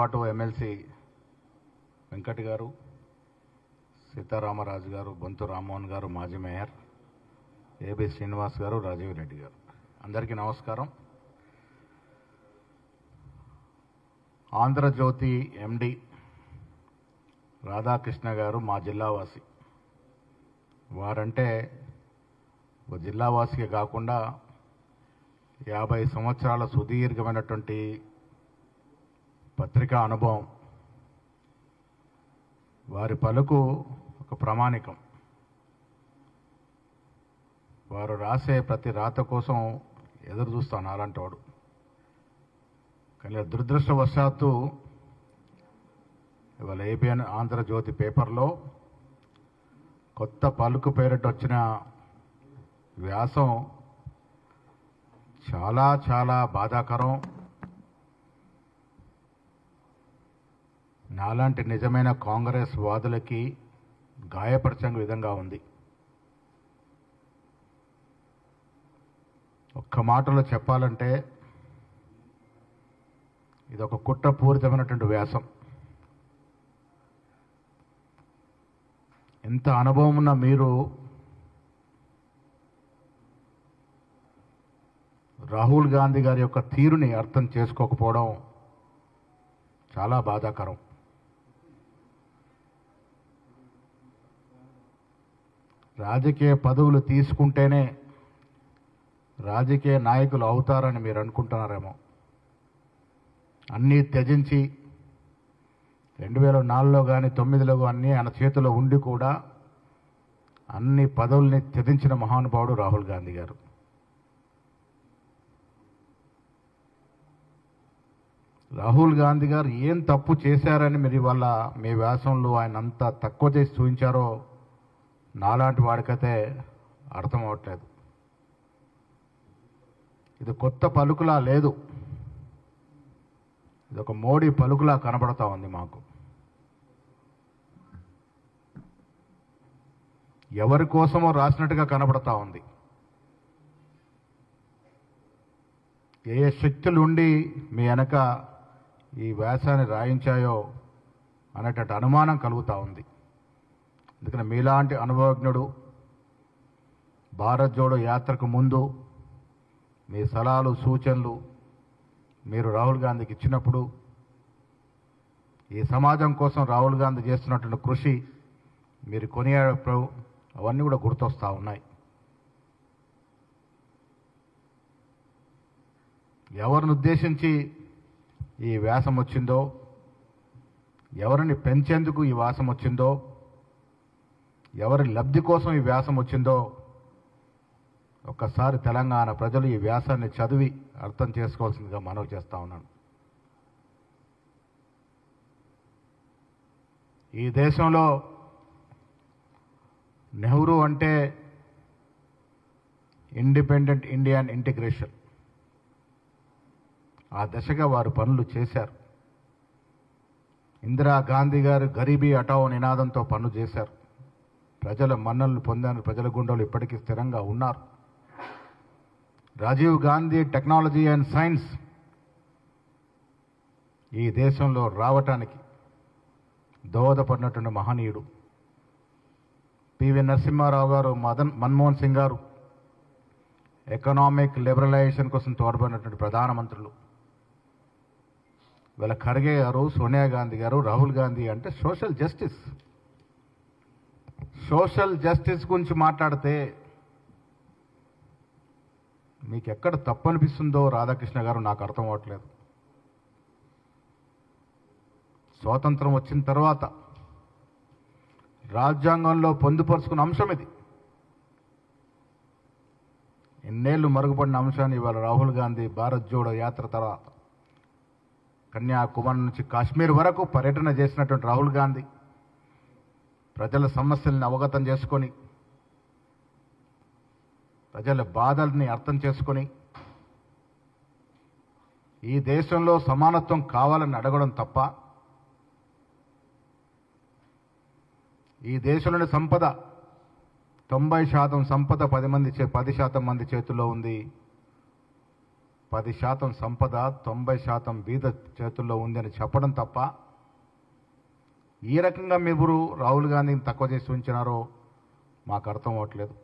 పాటు ఎమ్మెల్సీ వెంకట్ గారు సీతారామరాజు గారు బొంతు రామ్మోహన్ గారు మాజీ మేయర్ ఏబి శ్రీనివాస్ గారు రాజీవ్ రెడ్డి గారు. అందరికీ నమస్కారం. ఆంధ్రజ్యోతి ఎండి రాధాకృష్ణ గారు మా జిల్లావాసి. వారంటే ఒక జిల్లావాసిగా కాకుండా యాభై సంవత్సరాల సుదీర్ఘమైనటువంటి పత్రికా అనుభవం. వారి పలుకు ఒక ప్రామాణికం. వారు రాసే ప్రతి రాత కోసం ఎదురు చూస్తాను అలాంటివాడు కానీ దురదృష్టవశాత్తు ఇవాళ ఏబిఎన్ ఆంధ్రజ్యోతి పేపర్లో కొత్త పలుకు పేరిట వచ్చిన వ్యాసం చాలా చాలా బాధాకరం. నాలాంటి నిజమైన కాంగ్రెస్ వాదులకి గాయపరచని విధంగా ఉంది. ఒక్క మాటలో చెప్పాలంటే ఇది ఒక కుట్రపూరితమైనటువంటి వ్యాసం. ఎంత అనుభవం ఉన్న మీరు రాహుల్ గాంధీ గారి యొక్క తీరుని అర్థం చేసుకోకపోవడం చాలా బాధాకరం. రాజకీయ పదవులు తీసుకుంటేనే రాజకీయ నాయకులు అవుతారని మీరు అనుకుంటున్నారేమో. అన్నీ త్యజించి రెండు వేల నాలుగులో కానీ తొమ్మిదిలో కానీ ఆయన చేతిలో ఉండి కూడా అన్ని పదవుల్ని త్యజించిన మహానుభావుడు రాహుల్ గాంధీ గారు. రాహుల్ గాంధీ గారు ఏం తప్పు చేశారని మీరు ఇవాళ మీ వ్యాసంలో ఆయన అంత తక్కువ చేసి చూపించారో నాలాంటి వాడికైతే అర్థం అవట్లేదు ఇది కొత్త పలుకులా లేదు. ఇది ఒక మోడీ పలుకులా కనబడతా ఉంది మాకు. ఎవరి కోసమో రాసినట్టుగా కనబడతా ఉంది. ఏ ఏ శక్తులు ఉండి మీ వెనక ఈ వ్యాసాన్ని రాయించాయో అనేటట్టు అనుమానం కలుగుతూ ఉంది. అందుకని మీలాంటి అనుభవజ్ఞుడు భారత్ జోడో యాత్రకు ముందు మీ సలహాలు సూచనలు మీరు రాహుల్ గాంధీకి ఇచ్చినప్పుడు ఈ సమాజం కోసం రాహుల్ గాంధీ చేస్తున్నటువంటి కృషి మీరు కొనియాడప్పుడు అవన్నీ కూడా గుర్తొస్తూ ఉన్నాయి. ఎవరిని ఉద్దేశించి ఈ వ్యాసం వచ్చిందో ఎవరిని పెంచేందుకు ఈ వ్యాసం వచ్చిందో ఎవరి లబ్ధి కోసం ఈ వ్యాసం వచ్చిందో ఒక్కసారి తెలంగాణ ప్రజలు ఈ వ్యాసాన్ని చదివి అర్థం చేసుకోవాల్సిందిగా మనవి చేస్తా ఉన్నాను. ఈ దేశంలో నెహ్రూ అంటే ఇండిపెండెంట్ ఇండియన్ ఇంటిగ్రేషన్. ఆ దశగా వారు పనులు చేశారు. ఇందిరా గాంధీ గారు గరీబీ హటావో నినాదంతో పనులు చేశారు. ప్రజల మన్నలను పొందారు ప్రజల గుండెలు ఇప్పటికీ స్థిరంగా ఉన్నారు. Rajiv Gandhi technology and science ఈ దేశంలో రావటానికి దోహదపడినటువంటి మహనీయుడు. పివి నరసింహారావు గారు మదన్ మన్మోహన్ సింగ్ గారు ఎకనామిక్ లిబరలైజేషన్ కోసం తోడ్పడినటువంటి ప్రధానమంత్రులు. వీళ్ళ ఖర్గే గారు సోనియా గాంధీ గారు రాహుల్ గాంధీ అంటే సోషల్ జస్టిస్. సోషల్ జస్టిస్ గురించి మాట్లాడితే మీకు ఎక్కడ తప్పు అనిపిస్తుందో రాధాకృష్ణ గారు నాకు అర్థం అవ్వట్లేదు. స్వాతంత్రం వచ్చిన తర్వాత రాజ్యాంగంలో పొందుపరుచుకున్న అంశం ఇది. ఎన్నేళ్ళు మరుగుపడిన అంశాన్ని ఇవాళ రాహుల్ గాంధీ భారత్ జోడో యాత్ర తర్వాత కన్యాకుమారి నుంచి కాశ్మీర్ వరకు పర్యటన చేసినటువంటి రాహుల్ గాంధీ ప్రజల సమస్యల్ని అవగతం చేసుకొని ప్రజల బాధల్ని అర్థం చేసుకొని ఈ దేశంలో సమానత్వం కావాలని అడగడం తప్ప ఈ దేశంలోని సంపద తొంభై శాతం సంపద పది మంది చే పది శాతం మంది చేతుల్లో ఉంది. పది శాతం సంపద తొంభై శాతం బీద చేతుల్లో ఉందని చెప్పడం తప్ప ఈ రకంగా మీరు రాహుల్ గాంధీని తక్కువ చేసి ఉంచినారో మాకు అర్థం అవ్వట్లేదు.